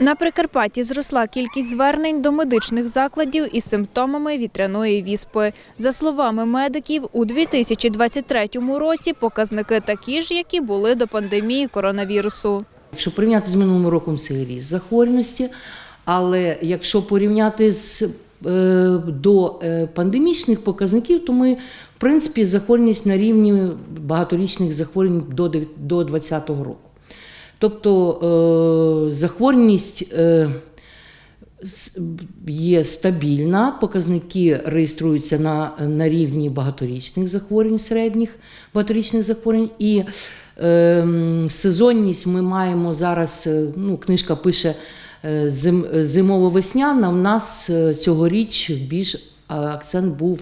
На Прикарпатті зросла кількість звернень до медичних закладів із симптомами вітряної віспи. За словами медиків, у 2023 році показники такі ж, які були до пандемії коронавірусу. Якщо порівняти з минулим роком, це ріст захворюваності, але якщо порівняти з е, до е, пандемічних показників, то ми, в принципі, захворюваність на рівні багаторічних захворювань до 2020 року. Тобто е, захворюваність е, є стабільна, показники реєструються на, на рівні багаторічних захворювань, середніх багаторічних захворювань. І е, сезонність ми маємо зараз, е, ну, книжка пише зим, зимово-весняна. У нас цьогоріч більш акцент був.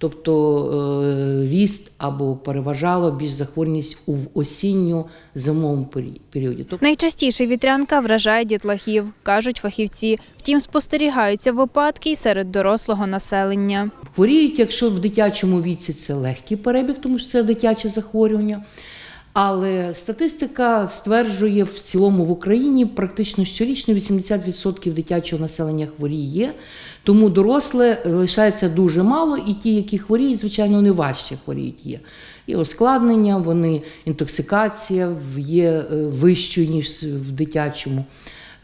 Тобто е, ріст або переважало більш захворюваність у осінньо-зимовому пері- періоді. Тобто Найчастіше вітрянка вражає дітлахів, кажуть фахівці. Втім, спостерігаються випадки і серед дорослого населення. Хворіють, якщо в дитячому віці це легкий перебіг, тому що це дитяче захворювання. Але статистика стверджує в цілому в Україні практично щорічно 80% дитячого населення хворіє, тому доросле лишається дуже мало, і ті, які хворіють, звичайно, вони важче хворіють є. І ускладнення, вони інтоксикація є е, вищою, ніж в дитячому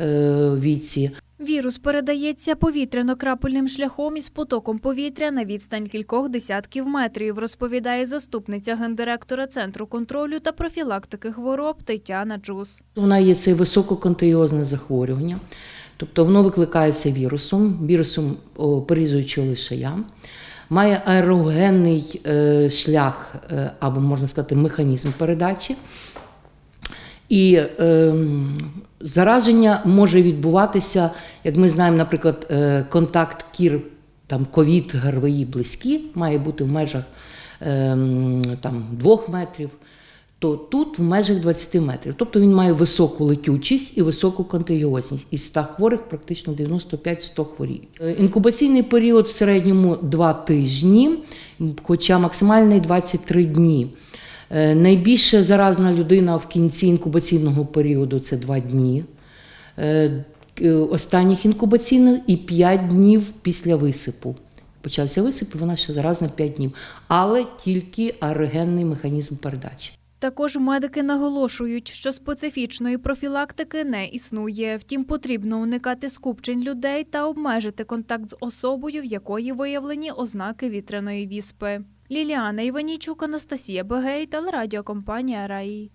е, віці. Вірус передається повітряно-крапельним шляхом із потоком повітря на відстань кількох десятків метрів, розповідає заступниця гендиректора Центру контролю та профілактики хвороб Тетяна Джус. Вона є це висококонтагіозне захворювання, тобто воно викликається вірусом, вірусом о, порізуючого лишая, має аерогенний е, шлях е, або можна сказати механізм передачі. І е, зараження може відбуватися, як ми знаємо, наприклад, е, контакт кір, там ковід, ГРВІ близькі, має бути в межах е, там, 2 метрів, то тут в межах 20 метрів. Тобто він має високу летючість і високу контагіозність. Із 100 хворих практично 95-100 хворіють. Е, Інкубаційний період в середньому 2 тижні, хоча максимальний 23 дні. Е, Найбільше заразна людина в кінці інкубаційного періоду це 2 дні. Е, е, Останніх інкубаційних і 5 днів після висипу. Почався висип, і вона ще заразна 5 днів, але тільки аерогенний механізм передачі. Також медики наголошують, що специфічної профілактики не існує. Втім, потрібно уникати скупчень людей та обмежити контакт з особою, в якої виявлені ознаки вітряної віспи. Ліліана Іванічук, Анастасія Бегей, телерадіокомпанія Раї.